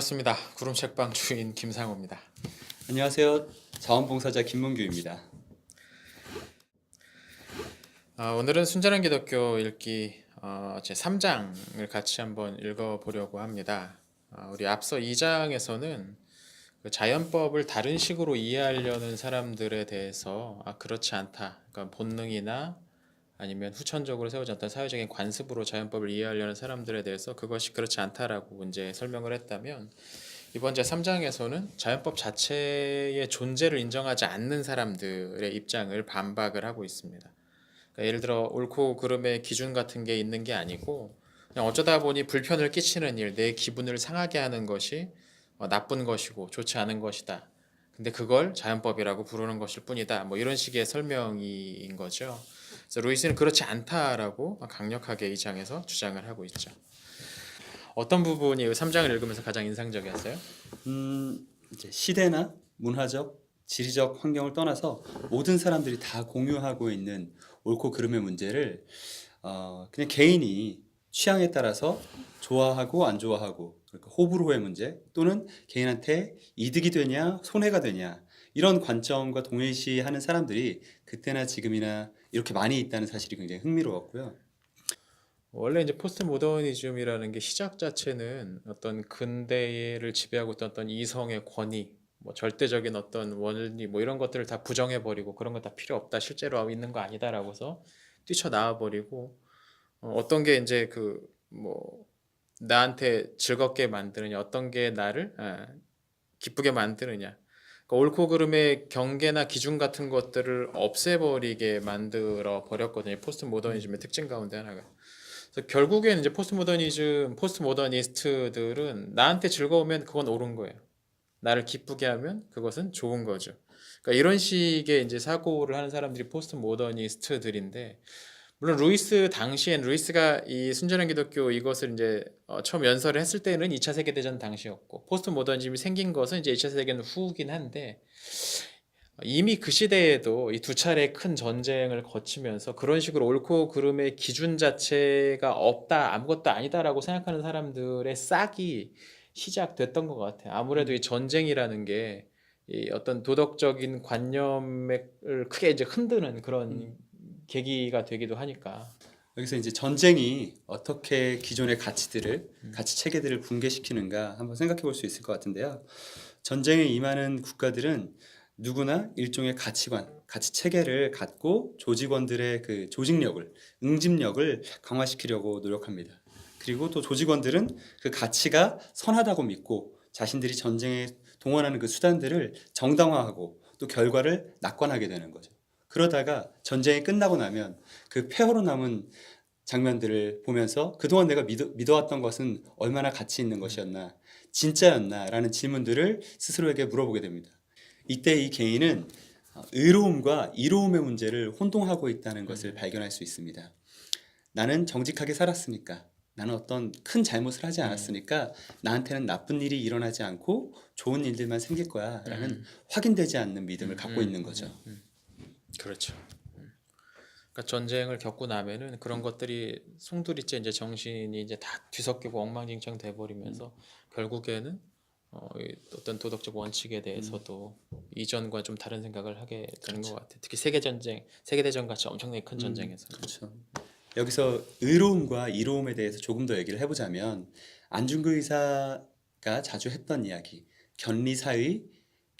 반갑습니다. 구름 책방 주인 김상호입니다. 안녕하세요. 자원봉사자 김문규입니다. 아, 오늘은 순전한 기독교 읽기 어, 제 3장을 같이 한번 읽어보려고 합니다. 아, 우리 앞서 2장에서는 그 자연법을 다른 식으로 이해하려는 사람들에 대해서 아, 그렇지 않다. 그러니까 본능이나 아니면 후천적으로 세워진 어떤 사회적인 관습으로 자연법을 이해하려는 사람들에 대해서 그것이 그렇지 않다라고 이제 설명을 했다면 이번 제 3장에서는 자연법 자체의 존재를 인정하지 않는 사람들의 입장을 반박을 하고 있습니다. 그러니까 예를 들어 옳고 그름의 기준 같은 게 있는 게 아니고 그냥 어쩌다 보니 불편을 끼치는 일, 내 기분을 상하게 하는 것이 어, 나쁜 것이고 좋지 않은 것이다. 근데 그걸 자연법이라고 부르는 것일 뿐이다. 뭐 이런 식의 설명인 거죠. 그래서 루이스는 그렇지 않다라고 강력하게 이 장에서 주장을 하고 있죠. 어떤 부분이 3장을 읽으면서 가장 인상적이었어요? 음, 이제 시대나 문화적, 지리적 환경을 떠나서 모든 사람들이 다 공유하고 있는 옳고 그름의 문제를 어, 그냥 개인이 취향에 따라서 좋아하고 안 좋아하고 그러니까 호불호의 문제 또는 개인한테 이득이 되냐 손해가 되냐 이런 관점과 동일시하는 사람들이 그때나 지금이나 이렇게 많이 있다는 사실이 굉장히 흥미로웠고요. 원래 이제 포스트 모더니즘이라는 게 시작 자체는 어떤 근대를 지배하고 있던 어떤 이성의 권위, 뭐 절대적인 어떤 원리 뭐 이런 것들을 다 부정해 버리고 그런 거 다 필요 없다 실제로 있는 거 아니다라고서 뛰쳐 나와 버리고 어, 어떤 게 이제 그 뭐 나한테 즐겁게 만드느냐 어떤 게 나를 아, 기쁘게 만드느냐 옳고 그름의 경계나 기준 같은 것들을 없애버리게 만들어 버렸거든요. 포스트 모더니즘의 특징 가운데 하나가. 그래서 결국에는 이제 포스트 모더니즘 포스트 모더니스트들은 나한테 즐거우면 그건 옳은 거예요. 나를 기쁘게 하면 그것은 좋은 거죠. 그러니까 이런 식의 이제 사고를 하는 사람들이 포스트 모더니스트들인데 물론 루이스 당시엔 루이스가 이 순전한 기독교 이것을 이제 어, 처음 연설을 했을 때는 2차 세계 대전 당시였고 포스트 모더니즘이 생긴 것은 이제 2차 세계 대전 후긴 한데 이미 그 시대에도 이 두 차례 큰 전쟁을 거치면서 그런 식으로 옳고 그름의 기준 자체가 없다 아무것도 아니다라고 생각하는 사람들의 싹이 시작됐던 것 같아요. 아무래도 이 전쟁이라는 게 이 어떤 도덕적인 관념을 크게 이제 흔드는 그런 음. 계기가 되기도 하니까. 여기서 이제 전쟁이 어떻게 기존의 가치들을 음. 가치 체계들을 붕괴시키는가 한번 생각해 볼 수 있을 것 같은데요. 전쟁에 임하는 국가들은 누구나 일종의 가치관, 가치 체계를 갖고 조직원들의 그 조직력을, 응집력을 강화시키려고 노력합니다. 그리고 또 조직원들은 그 가치가 선하다고 믿고 자신들이 전쟁에 동원하는 그 수단들을 정당화하고 또 결과를 낙관하게 되는 거죠. 그러다가 전쟁이 끝나고 나면 그 폐허로 남은 장면들을 보면서 그동안 내가 믿어, 믿어 왔던 것은 얼마나 가치 있는 것이었나, 진짜였나 라는 질문들을 스스로에게 물어보게 됩니다. 이때 이 개인은 의로움과 이로움의 문제를 혼동하고 있다는 것을 발견할 수 있습니다. 나는 정직하게 살았으니까, 나는 어떤 큰 잘못을 하지 않았으니까 나한테는 나쁜 일이 일어나지 않고 좋은 일들만 생길 거야 라는 음. 확인되지 않는 믿음을 갖고 음, 있는 거죠. 그렇죠. 음. 그러니까 전쟁을 겪고 나면은 그런 것들이 송두리째 이제 정신이 이제 다 뒤섞이고 엉망진창 돼 버리면서 결국에는 어, 이 어떤 도덕적 원칙에 대해서도 이전과 좀 다른 생각을 하게 되는 것 같아요. 특히 세계 전쟁, 세계 대전 같이 엄청나게 큰 전쟁에서. 그렇죠. 여기서 의로움과 이로움에 대해서 조금 더 얘기를 해보자면 안중근 의사가 자주 했던 이야기, 견리사의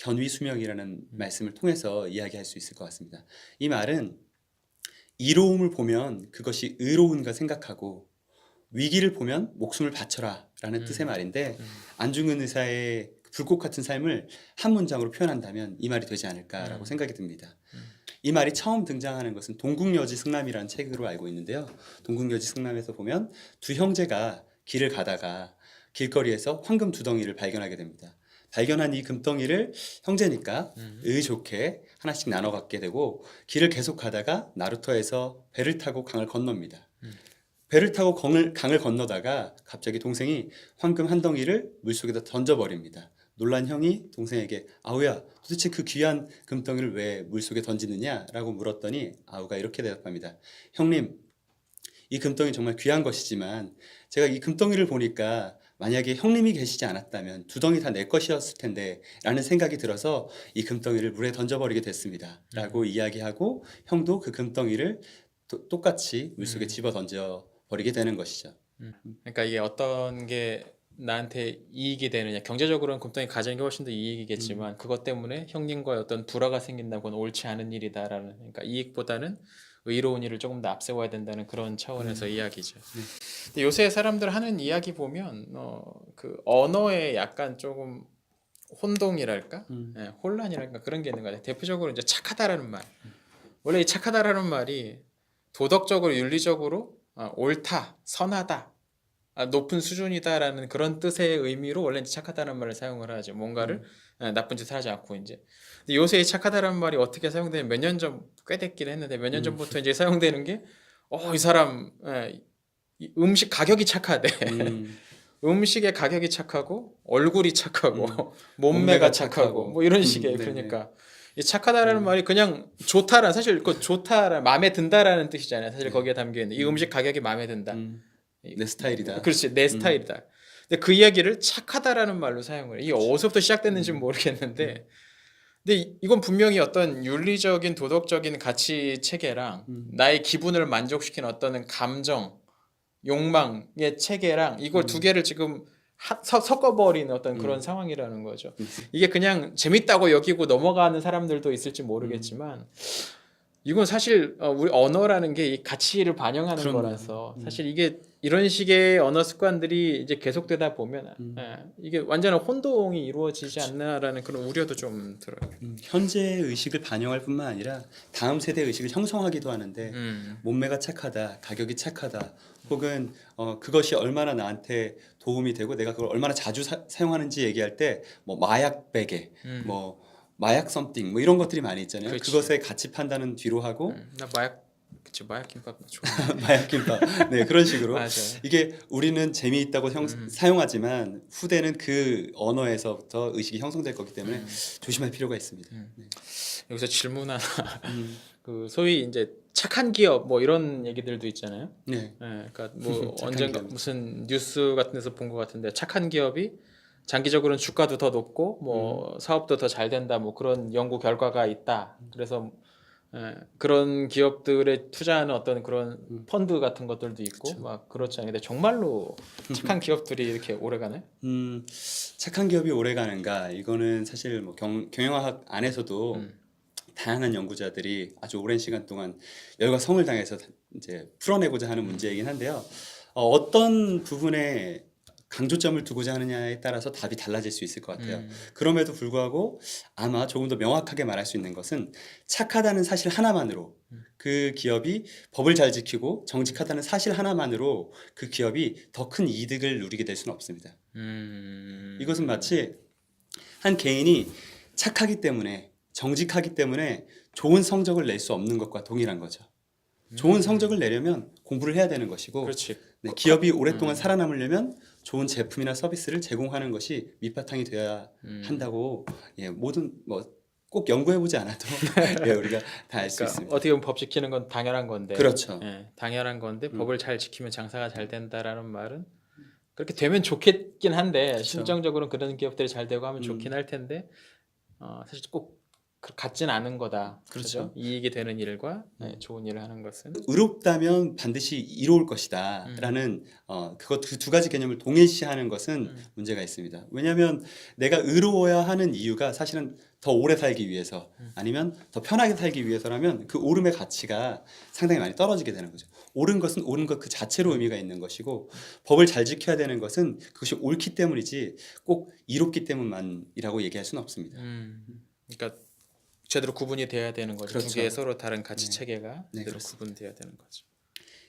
견위 수명이라는 말씀을 통해서 이야기할 수 있을 것 같습니다. 이 말은 이로움을 보면 그것이 의로운가 생각하고 위기를 보면 목숨을 바쳐라라는 음. 뜻의 말인데 음. 안중근 의사의 불꽃 같은 삶을 한 문장으로 표현한다면 이 말이 되지 않을까라고 음. 생각이 듭니다. 음. 이 말이 처음 등장하는 것은 동국여지 승남이라는 책으로 알고 있는데요. 동국여지 승남에서 보면 두 형제가 길을 가다가 길거리에서 황금 두덩이를 발견하게 됩니다. 발견한 이 금덩이를 형제니까 음. 의 좋게 하나씩 나눠 갖게 되고 길을 계속 가다가 나루터에서 배를 타고 강을 건넙니다. 음. 배를 타고 강을, 강을 건너다가 갑자기 동생이 황금 한 덩이를 물속에다 던져버립니다. 놀란 형이 동생에게 아우야 도대체 그 귀한 금덩이를 왜 물속에 던지느냐 라고 물었더니 아우가 이렇게 대답합니다. 형님 이 금덩이 정말 귀한 것이지만 제가 이 금덩이를 보니까 만약에 형님이 계시지 않았다면 두덩이 다 내 것이었을 텐데 라는 생각이 들어서 이 금덩이를 물에 던져버리게 됐습니다. 라고 이야기하고 형도 그 금덩이를 또- 똑같이 물속에 음. 집어 던져 버리게 되는 것이죠. 그러니까 이게 어떤 게 나한테 이익이 되느냐. 경제적으로는 금덩이 가지는 게 훨씬 더 음. 이익이겠지만 그것 때문에 형님과의 어떤 불화가 생긴다고는 옳지 않은 일이다라는 그러니까 이익보다는 의로운 일을 조금 더 앞세워야 된다는 그런 차원에서 음. 이야기죠. 네. 근데 요새 사람들 하는 이야기 보면 어, 그 언어에 약간 조금 혼동이랄까, 음. 예, 혼란이랄까 그런 게 있는 것 같아요. 대표적으로 이제 착하다라는 말. 원래 이 착하다라는 말이 도덕적으로 윤리적으로 아, 옳다, 선하다, 아, 높은 수준이다라는 그런 뜻의 의미로 원래 이제 착하다는 말을 사용을 하죠. 뭔가를 예, 나쁜 짓을 하지 않고 이제. 근데 요새 이 착하다라는 말이 어떻게 사용되는 몇 년 전 꽤 됐긴 했는데 몇년 음. 전부터 이제 사용되는 게 어, 이 사람 예, 이 음식 가격이 착하대. 음. 음식의 가격이 착하고 얼굴이 착하고 음. 몸매가 몸매가 착하고 착하고. 뭐 이런 음, 식의 네네. 그러니까 이 착하다라는 음. 말이 그냥 좋다라는 사실 그 좋다라 마음에 든다라는 뜻이잖아요. 사실 네. 거기에 담겨 있는 이 음. 음식 가격이 마음에 든다. 음. 내 스타일이다 그렇지 내 스타일이다. 근데 그 이야기를 착하다라는 말로 사용을 해. 이게 어디서부터 시작됐는지 는 음. 모르겠는데 근데 이- 이건 분명히 어떤 윤리적인 도덕적인 가치 체계랑 음. 나의 기분을 만족시키는 어떤 감정, 욕망의 체계랑 이걸 음. 두 개를 지금 하- 서- 섞어버리는 어떤 그런 음. 상황이라는 거죠. 음. 이게 그냥 재밌다고 여기고 넘어가는 사람들도 있을지 모르겠지만 이건 사실 어, 우리 언어라는 게 이 가치를 반영하는 그럼요. 거라서 음. 사실 이게 이런 식의 언어 습관들이 이제 계속되다 보면 음. 예, 이게 완전한 혼동이 이루어지지 않나라는 그런 우려도 좀 들어요. 음, 현재 의식을 반영할 뿐만 아니라 다음 세대 의식을 형성하기도 하는데 음. 몸매가 착하다, 가격이 착하다, 혹은 어, 그것이 얼마나 나한테 도움이 되고 내가 그걸 얼마나 자주 사, 용하는지 얘기할 때 뭐 마약 베개, 음. 뭐 마약 썸띵 뭐 이런 것들이 많이 있잖아요. 그렇지. 그것의 가치 판단은 뒤로 하고 음, 나 마약 그치 마약 김밥 좋아. 마약 김밥, 네 그런 식으로 맞아요. 이게 우리는 재미있다고 형, 음. 사용하지만 후대는 그 언어에서부터 의식이 형성될 거기 때문에 음. 조심할 필요가 있습니다. 음. 네. 여기서 질문 하나. 음, 그 소위 이제 착한 기업 뭐 이런 얘기들도 있잖아요. 네. 예, 그러니까 뭐 언젠가 기업. 무슨 뉴스 같은 데서 본 것 같은데 착한 기업이 장기적으로는 주가도 더 높고 음. 뭐 사업도 더 잘 된다 뭐 그런 연구 결과가 있다. 그래서 예, 그런 기업들에 투자하는 어떤 그런 음. 펀드 같은 것들도 있고 그쵸. 막 그렇잖아요. 근데 정말로 착한 기업들이 이렇게 오래 가나요? 음, 착한 기업이 오래 가는가? 이거는 사실 뭐 경, 경영학 안에서도 음. 다양한 연구자들이 아주 오랜 시간 동안 열과 성을 당해서 이제 풀어내고자 하는 문제이긴 한데요. 어, 어떤 부분에 강조점을 두고자 하느냐에 따라서 답이 달라질 수 있을 것 같아요. 음. 그럼에도 불구하고 아마 조금 더 명확하게 말할 수 있는 것은 착하다는 사실 하나만으로 음. 그 기업이 법을 잘 지키고 정직하다는 사실 하나만으로 그 기업이 더 큰 이득을 누리게 될 수는 없습니다. 음. 이것은 마치 한 개인이 착하기 때문에 정직하기 때문에 좋은 성적을 낼 수 없는 것과 동일한 거죠. 좋은 성적을 내려면 공부를 해야 되는 것이고 음. 그렇지. 네, 기업이 오랫동안 음. 살아남으려면 좋은 제품이나 서비스를 제공하는 것이 밑바탕이 되어야 음. 한다고 예, 모든 뭐 꼭 연구해 보지 않아도 예, 우리가 다 알 수 그러니까 있습니다. 어떻게 보면 법 지키는 건 당연한 건데. 그렇죠. 예, 당연한 건데 음. 법을 잘 지키면 장사가 잘 된다라는 말은 그렇게 되면 좋겠긴 한데 심정적으로는 그런 기업들이 잘 되고 하면 음. 좋긴 할 텐데 어, 사실 꼭 그- 같진 않은 거다. 그렇죠. 그죠? 이익이 되는 일과 음. 예, 좋은 일을 하는 것은 의롭다면 반드시 이로울 것이다라는 어, 그것 그 두 가지 개념을 동일시하는 것은 음. 문제가 있습니다. 왜냐하면 내가 의로워야 하는 이유가 사실은 더 오래 살기 위해서 음. 아니면 더 편하게 살기 위해서라면 그 오름의 가치가 상당히 많이 떨어지게 되는 거죠. 옳은 것은 옳은 것 그 자체로 의미가 있는 것이고 법을 잘 지켜야 되는 것은 그것이 옳기 때문이지 꼭 이롭기 때문만이라고 얘기할 수는 없습니다. 음, 그러니까 제대로 구분이 돼야 되는 거죠. 두 그렇죠. 개의 서로 다른 가치 네. 체계가 네, 제대로 그렇습니다. 구분돼야 되는 거죠.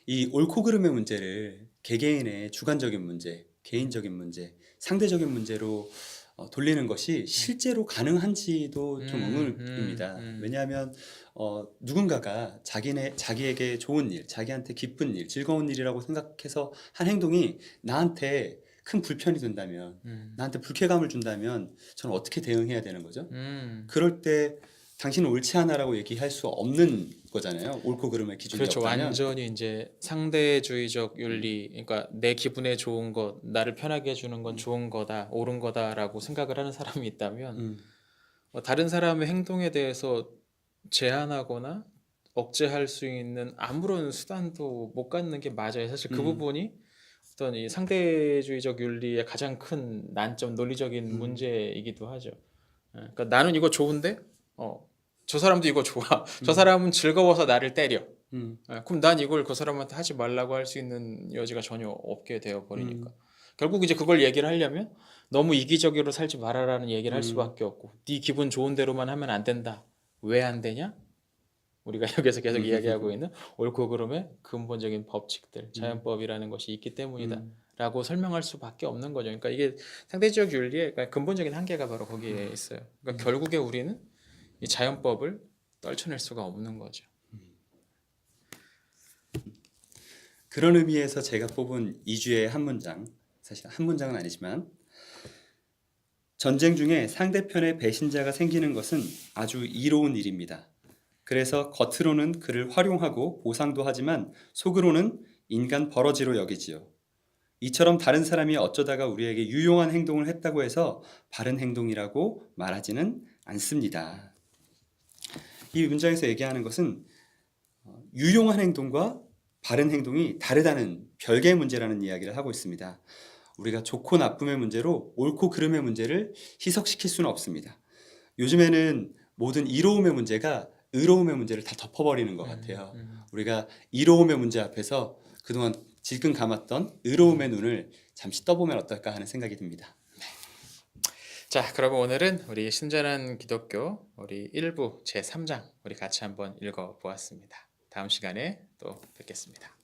이 옳고 그름의 문제를 개개인의 주관적인 문제, 개인적인 문제, 상대적인 문제로 어, 돌리는 것이 실제로 가능한지도 좀 음, 의문입니다. 음, 음. 왜냐하면 어, 누군가가 자기네 자기에게 좋은 일, 자기한테 기쁜 일, 즐거운 일이라고 생각해서 한 행동이 나한테 큰 불편이 된다면, 음. 나한테 불쾌감을 준다면 저는 어떻게 대응해야 되는 거죠? 음. 그럴 때 당신은 옳지 않아라고 얘기할 수 없는 거잖아요. 옳고 그름의 기준이 그렇죠. 없다면. 완전히 이제 상대주의적 윤리, 그러니까 내 기분에 좋은 것, 나를 편하게 해주는 건 좋은 거다, 옳은 거다라고 생각을 하는 사람이 있다면 음, 어, 다른 사람의 행동에 대해서 제한하거나 억제할 수 있는 아무런 수단도 못 갖는 게 맞아요. 사실 그 음. 부분이 어떤 이 상대주의적 윤리의 가장 큰 난점, 논리적인 음. 문제이기도 하죠. 예, 그러니까 나는 이거 좋은데, 어, 저 사람도 이거 좋아. 저 음. 사람은 즐거워서 나를 때려. 음, 예, 그럼 난 이걸 그 사람한테 하지 말라고 할 수 있는 여지가 전혀 없게 되어 버리니까. 음. 결국 이제 그걸 얘기를 하려면 너무 이기적으로 살지 말아라는 얘기를 할 음. 수밖에 없고 네 기분 좋은 대로만 하면 안 된다. 왜 안 되냐? 우리가 여기서 계속 음. 이야기하고 있는 옳고 그름의 근본적인 법칙들, 자연법이라는 것이 있기 음, 때문이다라고 설명할 수밖에 없는 거죠. 그러니까 이게 상대적 윤리의 그러니까 근본적인 한계가 바로 거기에 있어요. 그러니까 음. 결국에 우리는 이 자연법을 떨쳐낼 수가 없는 거죠. 그런 의미에서 제가 뽑은 이주의 한 문장, 사실 한 문장은 아니지만 전쟁 중에 상대편의 배신자가 생기는 것은 아주 이로운 일입니다. 그래서 겉으로는 그를 활용하고 보상도 하지만 속으로는 인간 버러지로 여기지요. 이처럼 다른 사람이 어쩌다가 우리에게 유용한 행동을 했다고 해서 바른 행동이라고 말하지는 않습니다. 이 문장에서 얘기하는 것은 어, 유용한 행동과 바른 행동이 다르다는 별개의 문제라는 이야기를 하고 있습니다. 우리가 좋고 나쁨의 문제로 옳고 그름의 문제를 희석시킬 수는 없습니다. 요즘에는 모든 이로움의 문제가 의로움의 문제를 다 덮어버리는 것 같아요. 음, 우리가 이로움의 문제 앞에서 그동안 질끈 감았던 의로움의 눈을 잠시 떠보면 어떨까 하는 생각이 듭니다. 자, 그러면 오늘은 우리 신전한 기독교 우리 1부 제 3장 우리 같이 한번 읽어 보았습니다. 다음 시간에 또 뵙겠습니다.